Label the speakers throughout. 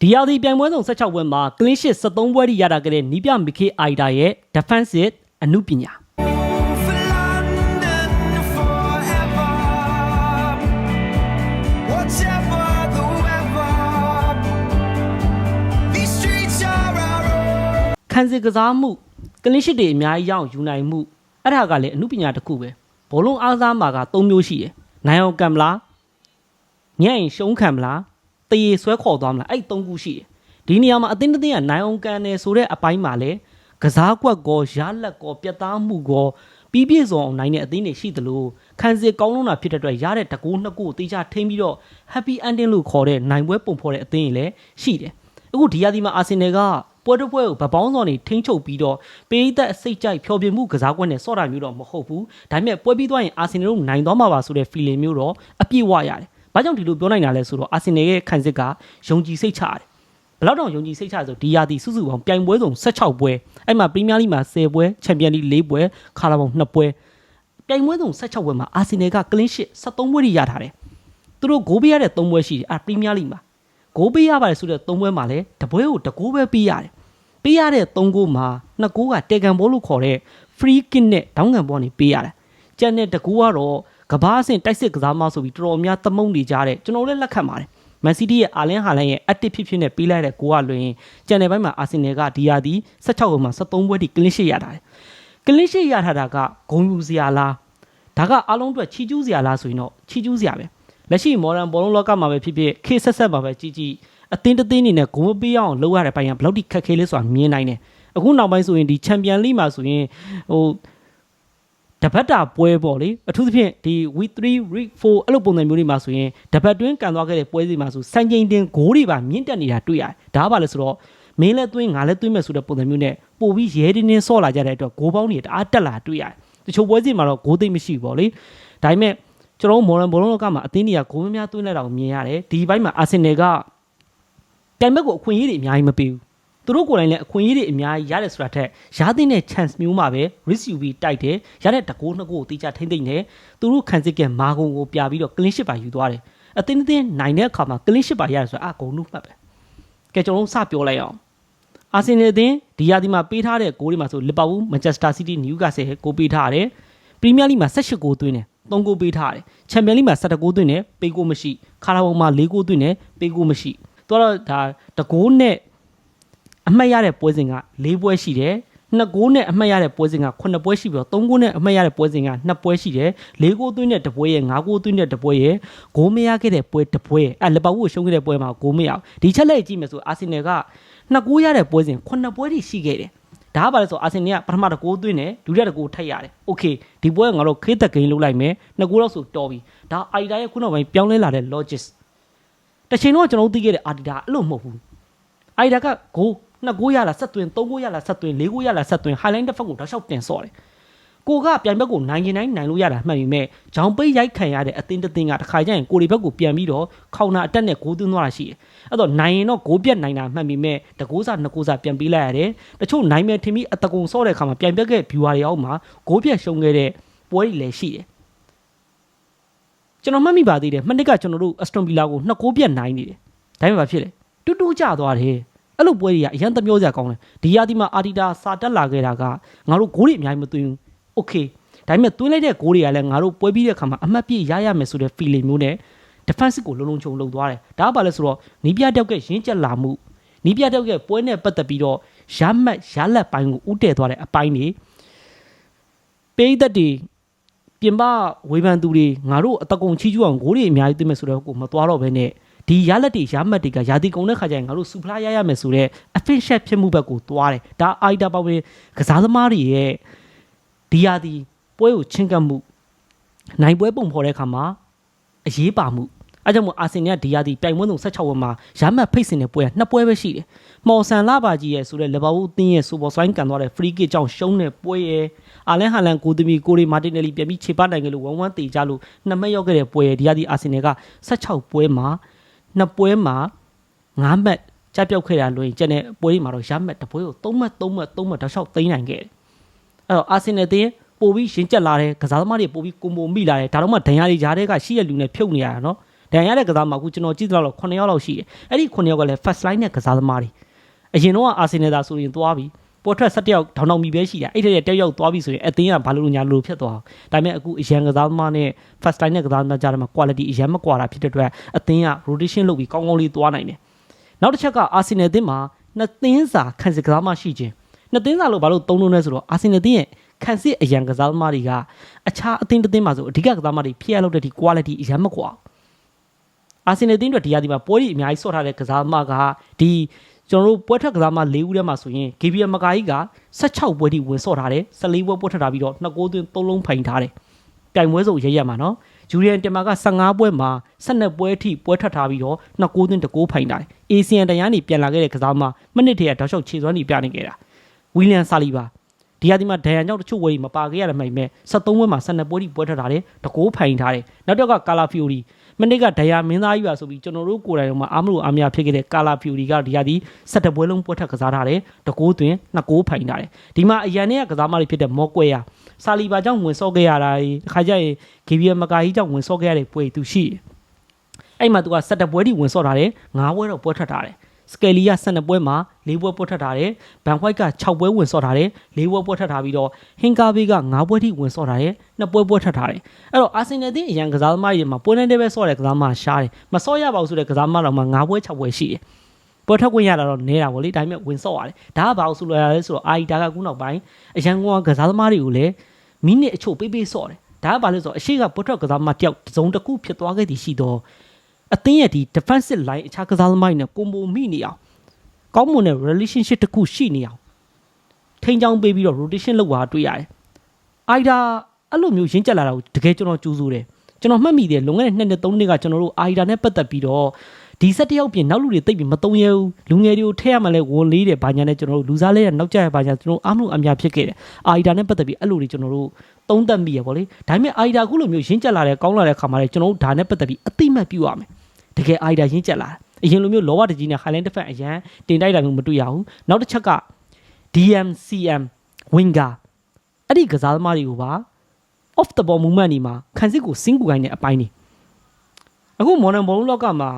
Speaker 1: ဒီယာဒီပြိုင်ပွဲဆောင်16ပွဲမှာ clean sheet 73ပွဲထိရတာကလေးနီးပြမီခေအိုင်ဒါရဲ့ defensive အမှုပညာ
Speaker 2: For London forever. Whatever the weather, these streets are our own.
Speaker 1: ခံစစ်ကစားမှု clean sheet တွေအများကြီးရအောင်ယူနိုင်မှုအဲ့ဒါကလည်းအမှုပညာတစ်ခုပဲဘောလုံးအားစားမှာက၃မျိုးရှိတယ်နိုင်အောင်ကံမလားညံ့ရင်ရှုံးခံမလား တရေဆွဲခေါ်သွားမလားအဲ့၃ခုရှိတယ်ဒီနေရာမှာအသင်းတစ်သင်းကနိုင်အောင်ကံတယ်ဆိုတဲ့အပိုင်းမှာလည်းကစားကွက်ကောရလက်ကောပြတ်သားမှုကောပြီးပြည့်စုံအောင်နိုင်တဲ့အသင်းတွေရှိသလိုခံစစ်ကောင်းလုံးတာဖြစ်တဲ့အတွက်ရတဲ့တကူနှစ်ကူကိုတေချာထိန်းပြီးတော့ happy ending လို့ခေါ်တဲ့နိုင်ပွဲပုံဖော်တဲ့အသင်းတွေလည်းရှိတယ်အခုဒီရာသီမှာအာဆင်နယ်ကပွဲတစ်ပွဲကိုဗပောင်းစော်နေထိန်းချုပ်ပြီးတော့ပေးသက်စိတ်ကြိုက်ဖျော်ဖြေမှုကစားကွက်နဲ့ဆော့တာမျိုးတော့မဟုတ်ဘူးဒါပေမဲ့ပွဲပြီးသွားရင်အာဆင်နယ်တို့နိုင်သွားမှာပါဆိုတဲ့ feeling မျိုးတော့အပြည့်ဝရတယ် ဘာကြောင့်ဒီလိုပြောနိုင်တာလဲဆိုတော့အာဆင်နယ်ရဲ့ခံစစ်ကယုံကြည်စိတ်ချရတယ်ဘယ်လောက်တောင်ယုံကြည်စိတ်ချဆိုဒီယာတီစုစုပေါင်းပြိုင်ပွဲစုံ16ပွဲအဲ့မှာပရီးမီးယားလိမှာ10ပွဲချန်ပီယံလိ4ပွဲခါလာပေါင်း2ပွဲပြိုင်ပွဲစုံ16ပွဲမှာအာဆင်နယ်ကကလင်းရှစ်73ပွဲထိရထားတယ်သူတို့ဂိုးပေးရတဲ့3ပွဲရှိတယ်အဲ့ပရီးမီးယားလိမှာဂိုးပေးရပါတယ်ဆိုတဲ့3ပွဲမှာလည်းတပွဲကိုတကိုးပဲပေးရတယ်ပေးရတဲ့3ဂိုးမှာ2ဂိုးကတေကန်ဘောလို့ခေါ်တဲ့ free kick နဲ့ဒေါင်းကန်ဘောနေပေးရတယ်ကျန်တဲ့တကူကတော့ ကဘာအဆင့်တိုက်စစ်ကစားမဆိုပြီးတော်တော်များသမုံနေကြတဲ့ကျွန်တော်လည်းလက်ခံပါတယ်မန်စီးတီးရဲ့အာလင်းဟာလန်ရဲ့ active ဖြစ်ဖြစ်နဲ့ပေးလိုက်တဲ့ကိုကလွင်ကျန်တဲ့ဘက်မှာအာဆင်နယ်ကဒီယာဒီ16ခုမှာ73ပွဲထိ clean sheet ရထားတယ် clean sheet ရထားတာကဂုံယူစရာလားဒါကအားလုံးအတွက်ချီးကျူးစရာလားဆိုရင်တော့ချီးကျူးစရာပဲလက်ရှိ modern ဘောလုံးလောကမှာပဲဖြစ်ဖြစ်ခေတ်ဆက်ဆက်မှာပဲကြီးကြီးအသင်းတစ်သင်းအနေနဲ့ဂုံမပေးအောင်လုပ်ရတဲ့ပိုင်းကဘယ်လောက်ထိခက်ခဲလဲဆိုတာမြင်နိုင်တယ်အခုနောက်ပိုင်းဆိုရင်ဒီချန်ပီယံလိမှာဆိုရင်ဟို တပတ်တာပွဲပေါ့လေအထူးသဖြင့်ဒီ week 3 week 4အဲ့လိုပုံစံမျိုးတွေမှာဆိုရင်တပတ်တွင်းကန်သွားခဲ့တဲ့ပွဲစီမှာဆိုစံချိန်တင်ဂိုးတွေပါမြင့်တက်နေတာတွေ့ရတယ်ဒါကဘာလဲဆိုတော့မင်းလည်းသွင်းငါလည်းသွင်းမယ်ဆိုတဲ့ပုံစံမျိုးနဲ့ပို့ပြီးရဲတင်းတင်းဆော့လာကြတဲ့အတွက်ဂိုးပေါင်းတွေတအားတက်လာတွေ့ရတယ်တချို့ပွဲစီမှာတော့ဂိုးသိမ့်မရှိဘူးပေါ့လေဒါပေမဲ့ကျွန်တော်တို့မော်လန်ဘောလုံးလောကမှာအသင်းတွေကဂိုးများများသွင်းလိုက်တာကိုမြင်ရတယ်ဒီဘက်မှာအာဆင်နယ်ကပြိုင်ဘက်ကိုအခွင့်အရေးတွေအများကြီးမပေးဘူး သူတို့ကိုယ်တိုင်လည်းအခွင့်အရေးတွေအများကြီးရတယ်ဆိုတာထက်ရသင့်တဲ့ chance မျိုးမှာပဲ risk ယူပြီးတိုက်တယ်ရတဲ့တကိုးနှစ်ကိုကိုတိကျထိမ့်သိမ့်တယ်သူတို့ခံစစ်ကမာကုံကိုပြပြီးတော့ clean sheet ပါယူသွားတယ်အတင်းအတင်းနိုင်တဲ့အခါမှာ clean sheet ပါရတယ်ဆိုတာအကုန်လုံးမှတ်ပဲကဲကျွန်တော်တို့စပြောလိုက်အောင်အာဆင်နယ်အသင်းဒီယာဒီမှာပေးထားတဲ့ဂိုးတွေမှာဆိုလီဗာပူးမန်ချက်စတာစီးတီးနယူကာဆယ်ကိုပေးထားတယ်ပရီးမီးယားလိမှာ18ဂိုးသွင်းတယ်3ဂိုးပေးထားတယ်ချန်ပီယံလိမှာ17ဂိုးသွင်းတယ်ပေးဂိုးမရှိခါလာဘုံမှာ4ဂိုးသွင်းတယ်ပေးဂိုးမရှိသူကတော့ဒါတကိုးနဲ့ အမှတ်ရတဲ့ပွဲစဉ်က၄ပွဲရှိတယ်နှစ်ဂိုးနဲ့အမှတ်ရတဲ့ပွဲစဉ်က9ပွဲရှိပြီးတော့3ဂိုးနဲ့အမှတ်ရတဲ့ပွဲစဉ်က2ပွဲရှိတယ်။၄ဂိုးသွင်းတဲ့တပွဲရဲ့9ဂိုးသွင်းတဲ့တပွဲရဲ့ဂိုးမရခဲ့တဲ့ပွဲတပွဲရဲ့အဲလီဗာပူးကိုရှုံးခဲ့တဲ့ပွဲမှာဂိုးမရအောင်ဒီချက်လက်ကြည့်မယ်ဆိုအာဆင်နယ်က2ဂိုးရတဲ့ပွဲစဉ်9ပွဲထိရှိခဲ့တယ်။ဒါကဘာလဲဆိုအာဆင်နယ်ကပထမတကိုးသွင်းတယ်ဒုတိယတကိုးထပ်ရတယ်။ Okay ဒီပွဲကငါတို့ခေးသက်ဂိမ်းလုပ်လိုက်မယ်။နှစ်ကိုးတော့ဆိုတော်ပြီ။ဒါအိုက်တာရဲ့ခုနောက်ပိုင်းပြောင်းလဲလာတဲ့ logics တချိန်တော့ကျွန်တော်တို့သိခဲ့တဲ့အာဒီတာအဲ့လိုမဟုတ်ဘူး။အိုက်တာကဂိုး နှစ်ဂိုးရလာဆက်သွင်းသုံးဂိုးရလာဆက်သွင်းလေးဂိုးရလာဆက်သွင်း highline တစ်ဖက်ကိုတောက်လျှောက်တင်ဆော့တယ်ကိုကပြိုင်ဘက်ကိုနိုင်ရင်နိုင်နိုင်လို့ရတာမှတ်ပြီးမဲ့ဂျောင်ပိတ်ရိုက်ခံရတဲ့အသင်းတစ်သင်းကတစ်ခါကျရင်ကိုရီဘက်ကိုပြန်ပြီးတော့ခေါင်နာအတက်နဲ့ဂိုးသွင်းသွားတာရှိတယ်အဲ့တော့နိုင်ရင်တော့ဂိုးပြတ်နိုင်တာမှတ်ပြီးမဲ့တကိုးစားနှစ်ကိုးစားပြန်ပေးလိုက်ရတယ်တချို့နိုင်မယ်ထင်ပြီးအတကုံဆော့တဲ့အခါမှာပြိုင်ဘက်က viewer တွေအောက်မှာဂိုးပြတ်ရှုံးခဲ့တဲ့ပွဲတွေလည်းရှိတယ်ကျွန်တော်မှတ်မိပါသေးတယ်မနှစ်ကကျွန်တော်တို့ Aston Villa ကိုနှစ်ကိုးပြတ်နိုင်နေတယ်ဒါပေမဲ့ဘာဖြစ်လဲတူတူကျသွားတယ် အဲ့လိုပွဲတွေကအရန်သမျောစရာကောင်းတယ်ဒီယာဒီမှာအာဒီတာစာတက်လာခဲ့တာကငါတို့ဂိုးတွေအများကြီးမသွင်းဘူးโอเคဒါပေမဲ့သွင်းလိုက်တဲ့ဂိုးတွေကလည်းငါတို့ပွဲပြီးတဲ့အခါမှာအမှတ်ပြည့်ရရမယ်ဆိုတဲ့ feeling မျိုးနဲ့ defense ကိုလုံးလုံးချုံလုံသွားတယ်ဒါကဘာလဲဆိုတော့နီးပြတောက်ကရင်းကျက်လာမှုနီးပြတောက်ကပွဲနဲ့ပတ်သက်ပြီးတော့ရမှတ်ရလက်ပိုင်းကိုဥတည်သွားတဲ့အပိုင်းတွေပိသက်တွေပြင်ပဝေဖန်သူတွေငါတို့အတကုံချီးကျူးအောင်ဂိုးတွေအများကြီးသွင်းမယ်ဆိုတော့ကိုမသွားတော့ဘဲနဲ့ ဒီရလက်တွေရမှတ်တွေကယာတီကုံတဲ့ခါကျရင်ငါတို့စူဖလာရရမယ်ဆိုတော့ efficient ဖြစ်မှုဘက်ကိုသွားတယ်ဒါအိုက်တာပေါင်းကစားသမားတွေရဲ့ဒီယာတီပွဲကိုချင်းကပ်မှုနိုင်ပွဲပုံဖော်တဲ့ခါမှာအရေးပါမှုအဲကြောင့်မို့အာဆင်နယ်ကဒီယာတီပြိုင်ပွဲဆုံး16ပွဲမှာရမှတ်ဖိတ်စင်တဲ့ပွဲကနှစ်ပွဲပဲရှိတယ်မော်ဆန်လာပါကြီးရဲ့ဆိုတဲ့လီဗာပူးတင်းရဲ့စူပါဆိုင်ကန်သွားတဲ့ free kick ကြောင့်ရှုံးတဲ့ပွဲရဲ့အာလန်ဟာလန်ကိုသမီကိုရီမာတင်နယ်လီပြန်ပြီးခြေပနိုင်ကြလို့1-1တေကြလို့နှစ်မက်ရောက်ခဲ့တဲ့ပွဲရဲ့ဒီယာတီအာဆင်နယ်က16ပွဲမှာ နှစ်ပွဲမှာ9မှတ်ကြားပြောက်ခဲ့တာလို့ရင်ကျန်တဲ့ပွဲတွေမှာတော့ရမှတ်တစ်ပွဲကို3မှတ်3မှတ်3မှတ်တောက်လျှောက်သိမ်းနိုင်ခဲ့တယ်။အဲ့တော့အာဆင်နယ်တင်းပို့ပြီးရှင်းကျက်လာတယ်ကစားသမားတွေပို့ပြီးကွန်ဘိုမိလာတယ်ဒါတော့မှဒဏ်ရာတွေကြားထဲကရှိရလူနဲ့ဖြုတ်နေရတာနော်။ဒဒဏ်ရာရတဲ့ကစားသမားအခုကျွန်တော်ကြည့်သလောက်9ယောက်လောက်ရှိတယ်အဲ့ဒီ9ယောက်ကလည်း first line နဲ့ကစားသမားတွေအရင်တော့အာဆင်နယ်သာဆိုရင်သွားပြီ ပေါ်ထွက်17ယောက်ဒေါင်းတောင်မီပဲရှိတာအဲ့ဒီတယောက်သွားပြီဆိုရင်အသင်းကဘာလို့ညာလို့ဖြစ်သွားအောင်ဒါပေမဲ့အခုအရန်ကစားသမားနဲ့ first line နဲ့ကစားသမားကြားထဲမှာ quality အရန်မကွာတာဖြစ်တဲ့အတွက်အသင်းက rotation လုပ်ပြီးကောင်းကောင်းလေးသွားနိုင်တယ်နောက်တစ်ချက်ကအာဆင်နယ်အသင်းမှာနှစ်သင်းစာခံစစ်ကစားမရှိခြင်းနှစ်သင်းစာလို့ဘာလို့သုံးလို့လဲဆိုတော့အာဆင်နယ်အသင်းရဲ့ခံစစ်အရန်ကစားသမားတွေကအခြားအသင်းတစ်သင်းမှာဆိုအဓိကကစားသမားတွေဖြစ်ရလို့တဲ့ဒီ quality အရန်မကွာဘူးအာဆင်နယ်အသင်းတို့ဒီရာဒီမှာပွဲကြီးအများကြီးဆော့ထားတဲ့ကစားသမားကဒီ ကျွန်တော်တို့ပွဲထွက်ကစားသမား၄ဦးထဲမှာဆိုရင် GBM မကာကြီးက16ပွဲထိဝင်ဆော့ထားတယ်14ပွဲပွဲထွက်ထားပြီးတော့2ဂိုးသွင်း3လုံးဖိုင်ထားတယ်ပြိုင်ပွဲစုံရရက်မှာနော်ဂျူရီယန်တင်မာက15ပွဲမှာ12ပွဲထိပွဲထွက်ထားပြီးတော့2ဂိုးသွင်း1ဂိုးဖိုင်ထားတယ်အေဆီယန်တရားနေပြန်လာခဲ့တဲ့ကစားသမားမိနစ်တည်းကတောက်လျှောက်ခြေစွမ်းနေပြနေခဲ့တာဝီလီယံဆာလီဘာဒီဟာဒီမှာဒိုင်ယန်ကြောင့်တချို့ဝယ်ကြီးမပါခဲ့ရတယ်မှိုင်မဲ့73ပွဲမှာ12ပွဲထိပွဲထွက်ထားတယ်တကိုးဖိုင်ထားတယ်နောက်တော့ကကာလာဖီယိုရီ မနေ့ကဒိုင်ယာမင်းသားကြီးပါဆိုပြီးကျွန်တော်တို့ကိုယ်တိုင်ကမှအားမလို့အားမရဖြစ်ခဲ့တဲ့ကာလာဖီယိုရီကဒီဟာဒီ17ပွဲလုံးပွဲထက်ကစားထားတယ်တကိုးသွင်းနှစ်ကိုးဖိုင်ထားတယ်ဒီမှာအရန်နဲ့ကစားမတွေဖြစ်တဲ့မော့ကွဲရဆာလီဘာကြောင့်ဝင်ဆော့ခဲ့ရတာဒီခါကျရင်ဂီဗီယမကာကြီးကြောင့်ဝင်ဆော့ခဲ့ရတဲ့ပွဲသူရှိတယ်အဲ့မှာသူက17ပွဲထိဝင်ဆော့ထားတယ်9ပွဲတော့ပွဲထွက်ထားတယ် စကယ်လီက12ပွဲမှာ4ပွဲပွဲထွက်ထားတယ်ဘန်ခွိုက်က6ပွဲဝင်ဆော့ထားတယ်4ပွဲပွဲထွက်ထားပြီးတော့ဟင်ကာဘေးက9ပွဲထိဝင်ဆော့ထားတယ်2ပွဲပွဲထွက်ထားတယ်အဲ့တော့အာဆင်နယ်တင်းအရန်ကစားသမားတွေမှာပွဲနိုင်တဲ့ပဲဆော့တဲ့ကစားသမားရှားတယ်မဆော့ရပါဘူးဆိုတဲ့ကစားသမားတော့မှ9ပွဲ6ပွဲရှိတယ်ပွဲထွက်ခွင့်ရတာတော့နေတာပေါ့လေဒါပေမဲ့ဝင်ဆော့ရတယ်ဒါကဘာလို့ဆိုလိုရလဲဆိုတော့အာီတာကခုနောက်ပိုင်းအရန်ကောင်ကစားသမားတွေကိုလည်းမိနစ်အချို့ပေးပေးဆော့တယ်ဒါကဘာလို့ဆိုတော့အရှိကပွဲထွက်ကစားသမားတယောက်တစ်စုံတစ်ခုဖြစ်သွားခဲ့သည်ရှိတော့ အသင်းရဲ့ဒီ defensive line အခြားကစားသမားတွေနဲ့ကွန်ဘိုမိနေအောင်ကောင်းမွန်တဲ့ relationship တစ်ခုရှိနေအောင်ထိန်းချောင်းပေးပြီးတော့ rotation လုပ်ပါတွေ့ရတယ်။အိုင်ဒါအဲ့လိုမျိုးရင်းကြက်လာတာကိုတကယ်ကျွန်တော်ကြိုးစိုးတယ်။ကျွန်တော်မှတ်မိတယ်လွန်ခဲ့တဲ့နှစ်နှစ်သုံးနှစ်ကကျွန်တော်တို့အိုင်ဒါနဲ့ပတ်သက်ပြီးတော့ ဒီဆက်တယောက်ပြင်နောက်လူတွေတိတ်ပြီးမတုံးရဘူးလူငယ်တွေကိုထည့်ရမှလဲဝန်လေးတယ်ဘာညာနဲ့ကျွန်တော်တို့လူစားလေးရနောက်ကျရဘာညာကျွန်တော်အားမလို့အများဖြစ်ခဲ့တယ်အာအီဒါနဲ့ပတ်သက်ပြီးအဲ့လိုတွေကျွန်တော်တို့သုံးသပ်မိရပေါ့လေဒါပေမဲ့အာအီဒါခုလိုမျိုးရင်းကြက်လာတဲ့ကောင်းလာတဲ့ခါမှလည်းကျွန်တော်တို့ဒါနဲ့ပတ်သက်ပြီးအသိမှတ်ပြုရမယ်တကယ်အာအီဒါရင်းကြက်လာတယ်အရင်လိုမျိုးလောဘတကြီးနဲ့ Highland Defense အရန်တင်တိုက်တာမျိုးမတွေ့ရဘူးနောက်တစ်ချက်က DMCM winger အဲ့ဒီကစားသမားတွေကိုပါ off the ball movement ဒီမှာခံစစ်ကိုစင်းကူကိုင်းတဲ့အပိုင်းနေအခု modern ball လောကမှာ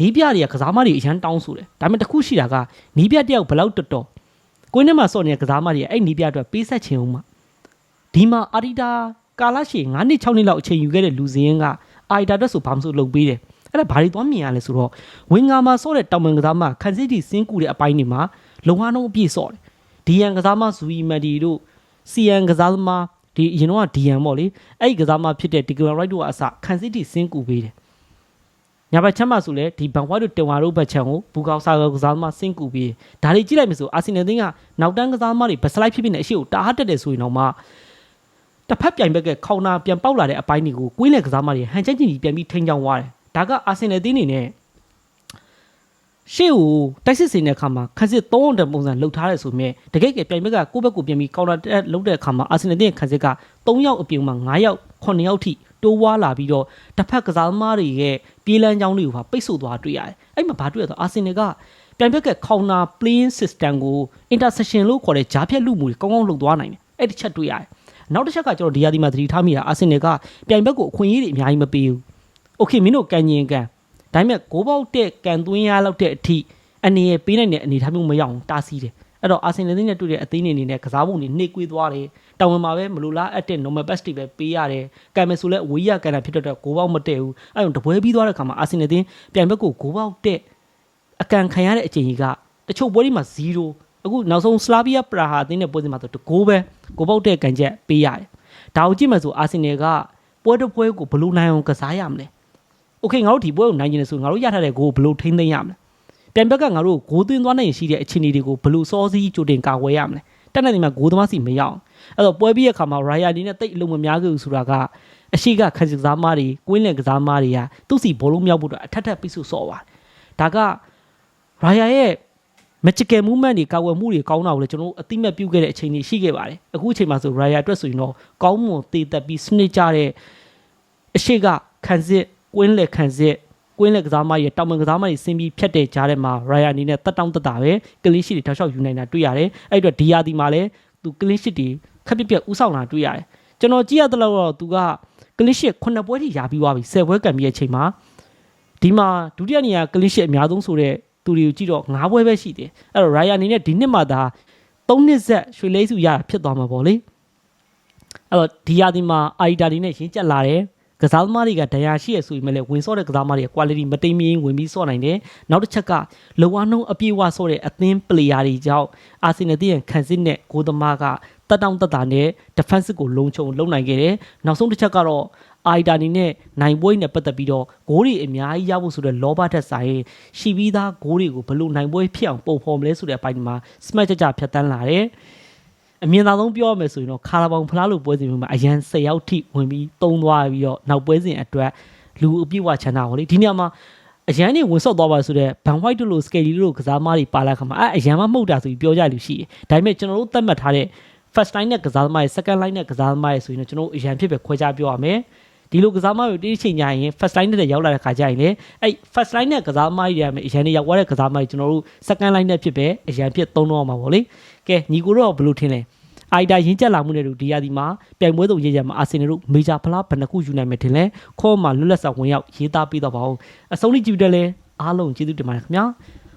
Speaker 1: နီးပြတွေကကစားမတွေအရန်တောင်းဆိုတယ်ဒါပေမဲ့တစ်ခုရှိတာကနီးပြတယောက်ဘယ်လောက်တော်တော်ကိုင်းထဲမှာစော့နေတဲ့ကစားမတွေအဲ့နီးပြအတွက်ပေးဆက်ချင်အောင်မှာဒီမှာအာဒီတာကာလရှည်9နှစ်6နှစ်လောက်အချိန်ယူခဲ့တဲ့လူစင်းကအာဒီတာအတွက်ဆိုဘာမှမဆိုလုပ်ပေးတယ်အဲ့ဒါဘာတွေသွားမြင်ရလဲဆိုတော့ဝင်ငါမှာစော့တဲ့တောင်ပန်ကစားမခန်းစစ်တီစင်းကူတဲ့အပိုင်းတွေမှာလုံဝါနှုံးအပြည့်စော့တယ်ဒီယန်ကစားမဇူအီမန်ဒီတို့စီယန်ကစားသမားဒီအရင်တော့ဒီယန်ပေါ့လေအဲ့ဒီကစားမဖြစ်တဲ့ဒီဂရန်ရိုက်တို့ကအစခန်းစစ်တီစင်းကူပေးတယ် ညာဘက်ချမ်းမဆိုလဲဒီဘန်ဝါတို့တင်ဝါတို့ဘက်ချမ်းကိုဘူကောက်ဆာကစားသမားစင်းကူပေးဒါတွေကြည့်လိုက်မယ်ဆိုအာဆင်နယ်တင်းကနောက်တန်းကစားသမားတွေဘက်စလိုက်ဖြစ်ဖြစ်နဲ့အရှိကိုတားတက်တယ်ဆိုရင်တော့မှတစ်ဖက်ပြိုင်ဘက်ကခေါင်းနာပြန်ပေါက်လာတဲ့အပိုင်းတွေကိုကွင်းလက်ကစားသမားတွေဟန်ချက်ချင်းကြီးပြန်ပြီးထိန်းချောင်းသွားတယ်ဒါကအာဆင်နယ်တင်းနေနဲ့ရှေ့ကိုတိုက်စစ်စင်တဲ့အခါမှာခန်းစစ်3အောင်တဲ့ပုံစံလှုပ်ထားတယ်ဆိုမြဲတကယ်ကပြိုင်ဘက်ကကိုယ့်ဘက်ကိုပြန်ပြီးကောင်တာတက်လှုပ်တဲ့အခါမှာအာဆင်နယ်တင်းရဲ့ခန်းစစ်က3ယောက်အပြုံမှာ9ယောက်9ယောက်ထိ တိုးဝါလာပြီးတော့တစ်ဖက်ကစားသမားတွေရဲ့ပြေးလန်းကြောင်းတွေကိုပါပိတ်ဆို့သွားတွေ့ရတယ်။အဲ့မှာဘာတွေ့ရတော့အာဆင်နယ်ကပြန်ပြက်က counter playing system ကို interception လို့ခေါ်တဲ့ဂျားဖြတ်လူမှုတွေကောင်းကောင်းလှုပ်သွားနိုင်တယ်။အဲ့ဒီချက်တွေ့ရတယ်။နောက်တစ်ချက်ကကျတော့ဒီယာဒီမှာသတိထားမိတာအာဆင်နယ်ကပြန်ပြက်ကိုအခွင့်အရေးတွေအများကြီးမပေးဘူး။ Okay မင်းတို့ကန်ရင်ကန်ဒါပေမဲ့ဂိုးပေါက်တဲ့ကန်သွင်းရလောက်တဲ့အထိအနေရပေးနိုင်တဲ့အနေအထားမျိုးမရအောင်တားဆီးတယ်။ အဲ့တော့အာဆင်နယ်တင်းနဲ့တွေ့တဲ့အသင်းတွေအနေနဲ့ကစားပုံတွေနှိပ်ကွေးသွားတယ်တောင်ဝင်မှာပဲမလိုလားအပ်တဲ့ normal best တွေပဲပေးရတယ်ကန်မယ်ဆိုလဲအဝေးရကန်တာဖြစ်တဲ့အတွက်ဂိုးပေါက်မတည့်ဘူးအဲ့တော့တပွဲပြီးသွားတဲ့ခါမှာအာဆင်နယ်တင်းပြန်ဘက်ကိုဂိုးပေါက်တဲ့အကန်ခံရတဲ့အချိန်ကြီးကတချို့ပွဲတွေမှာ0အခုနောက်ဆုံးစလာဗီးယားပရာဟာအသင်းနဲ့ပွဲစဉ်မှာဆိုတကိုးပဲဂိုးပေါက်တဲ့ကန်ချက်ပေးရတယ်ဒါကိုကြည့်မှဆိုအာဆင်နယ်ကပွဲတစ်ပွဲကိုဘယ်လိုနိုင်အောင်ကစားရမလဲ โอเคငါတို့ဒီပွဲကိုနိုင်ကျင်နေဆိုငါတို့ရထားတဲ့ဂိုးကိုဘယ်လိုထိန်းသိမ်းရမလဲ ပြန်ဘက်ကငါတို့ဂိုးသွင်းသွားနိုင်ရင်ရှိတဲ့အခြေအနေတွေကိုဘယ်လိုစောစီးကြိုတင်ကာကွယ်ရမလဲတက်တဲ့နေမှာဂိုးသမားစီမရအောင်အဲ့တော့ပွဲပြီးတဲ့အခါမှာ Raya အနေနဲ့တိတ်အလုံးမများခဲ့ဘူးဆိုတာကအရှိကခန်းစစ်ကစားမားတွေကွင်းလယ်ကစားမားတွေကသူ့စီဘောလုံးမြောက်ဖို့အတွက်အထက်ထက်ပိတ်ဆို့စော်ပါတယ်ဒါက Raya ရဲ့ magical movement တွေကာကွယ်မှုတွေကောင်းတာကိုလည်းကျွန်တော်တို့အတိမတ်ပြုခဲ့တဲ့အချိန်တွေရှိခဲ့ပါတယ်အခုအချိန်မှာဆို Raya အတွက်ဆိုရင်တော့ကောင်းမွန်တည်သက်ပြီးစနစ်ကြတဲ့အရှိကခန်းစစ်ကွင်းလယ်ခန်းစစ် ကွင်းလက်ကစားမရဲ့တောင်ပန်ကစားမတွေဆင်းပြီးဖြတ်တဲ့ကြားထဲမှာ Raya အနေနဲ့တက်တောင့်တက်တာပဲကလင်းရှစ်တွေထောက်လျှောက်ယူနိုင်တာတွေ့ရတယ်အဲ့အတွက်ဒီယာဒီမှာလည်းသူကလင်းရှစ်တွေခက်ပြက်ပြက်ဥဆောင်တာတွေ့ရတယ်ကျွန်တော်ကြည့်ရတဲ့လောက်တော့သူကကလင်းရှစ်9ပွဲထိရာပြီးသွားပြီ10ပွဲကန်ပြီးတဲ့အချိန်မှာဒီမှာဒုတိယနေရာကလစ်ရှစ်အများဆုံးဆိုတဲ့သူတွေကိုကြည့်တော့၅ပွဲပဲရှိတယ်အဲ့တော့ Raya အနေနဲ့ဒီနှစ်မှာဒါ၃နှစ်ဆက်ရွှေလေးစုရတာဖြစ်သွားမှာပေါ့လေအဲ့တော့ဒီရာသီမှာအာရီတာဒီနဲ့ရင်းကျက်လာတယ် ကစားသမားတွေကဒဏ်ရာရှိရဆိုပေမဲ့လည်းဝင်ဆော့တဲ့ကစားသမားတွေက quality မတိမ်မရင်ဝင်ပြီးဆော့နိုင်တယ်နောက်တစ်ချက်ကလောဝါနှုံးအပြည့်ဝဆော့တဲ့အသင်း player တွေကြောင့်အာဆင်နယ်တည့်ရန်ခံစစ်နဲ့ဂိုးသမားကတက်တောင့်တက်တာနဲ့ defense ကိုလုံခြုံလုံနိုင်ခဲ့တယ်နောက်ဆုံးတစ်ချက်ကတော့အိုင်တာနီနဲ့နိုင်ပွဲနဲ့ပတ်သက်ပြီးတော့ဂိုးတွေအများကြီးရဖို့ဆိုတဲ့လောဘထက်ဆိုင်ရှိပြီးသားဂိုးတွေကိုဘယ်လို့နိုင်ပွဲဖြစ်အောင်ပုံဖော်မလဲဆိုတဲ့အပိုင်းဒီမှာ smash ကြကြဖြတ်တန်းလာတယ် အမြင်သာဆုံးပြောရမယ်ဆိုရင်တော့ခါလာဘောင်ဖလားလိုပွဲစဉ်မျိုးမှာအရန်၁၀ရောက်ထိဝင်ပြီးတုံးသွားပြီးတော့နောက်ပွဲစဉ်အတွက်လူအပြည့်ဝချန်တာဟောလေဒီနေရာမှာအရန်နေဝင်ဆော့သွားပါဆိုတဲ့ဘန်ဝိုက်တို့လို scale တို့ကစားသမားတွေပါလာခါမှာအဲအရန်မမှုတ်တာဆိုပြီးပြောကြလူရှိတယ်ဒါပေမဲ့ကျွန်တော်တို့သတ်မှတ်ထားတဲ့ first line နဲ့ကစားသမားတွေ second line နဲ့ကစားသမားတွေဆိုရင်တော့ကျွန်တော်တို့အရန်ဖြစ်ပဲခွဲခြားပြောရမယ် ဒီလိုကစားသမားတွေတိတိချိန်ညာရင် first line နဲ့ရောက်လာတဲ့ခါကျရင်လေအဲ့ first line နဲ့ကစားသမားတွေရမယ်အရန်တွေရောက်သွားတဲ့ကစားသမားတွေကျွန်တော်တို့ second line နဲ့ဖြစ်ပဲအရန်ဖြစ်သုံးတော့မှာပေါ့လေကဲညီကိုတော့ဘယ်လိုထင်လဲအိုင်တာရင်းချက်လာမှုနဲ့တို့ဒီရာဒီမှာပြိုင်ပွဲစုံရေးရမှာအာဆင်နယ်တို့မေဂျာဖလားဘယ်နှခုယူနိုင်မယ်ထင်လဲခေါ်မှာလွတ်လပ်စွာဝင်ရောက်ရေးသားပြီးတော့ပါအောင်အဆုံးထိကြည့်တဲ့လဲအားလုံးကျေးဇူးတင်ပါတယ်ခင်ဗျာ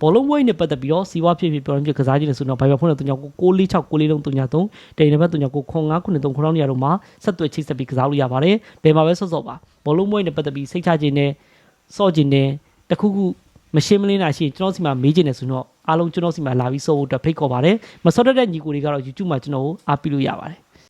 Speaker 1: ဘောလုံးပွဲနဲ့ပတ်သက်ပြီးတော့စီဝါဖြစ်ဖြစ်ပြောရင်းဖြစ်ကစားခြင်းနဲ့ဆိုတော့ဘိုင်ဘယ်ဖုန်းနဲ့တုံကြော646 6လေးလုံးတုံညာ3တိန်နံပါတ်တုံညာ9 9 9 9 3 9နေရာတို့မှာဆက်သွယ်ချိတ်ဆက်ပြီးကစားလို့ရပါတယ်ဘယ်မှာပဲဆော့ဆော့ပါဘောလုံးပွဲနဲ့ပတ်သက်ပြီးစိတ်ချခြင်းနဲ့စော့ခြင်းနဲ့တခုခုမရှင်းမလင်းတာရှိရင်ကျွန်တော်စီမှာမေးခြင်းနဲ့ဆိုတော့အားလုံးကျွန်တော်စီမှာလာပြီးစော့ဖို့အတွက်ဖိတ်ခေါ်ပါတယ်မစော့တတ်တဲ့ညီကိုတွေကတော့ YouTube မှာကျွန်တော်ကိုအားပေးလို့ရပါတယ်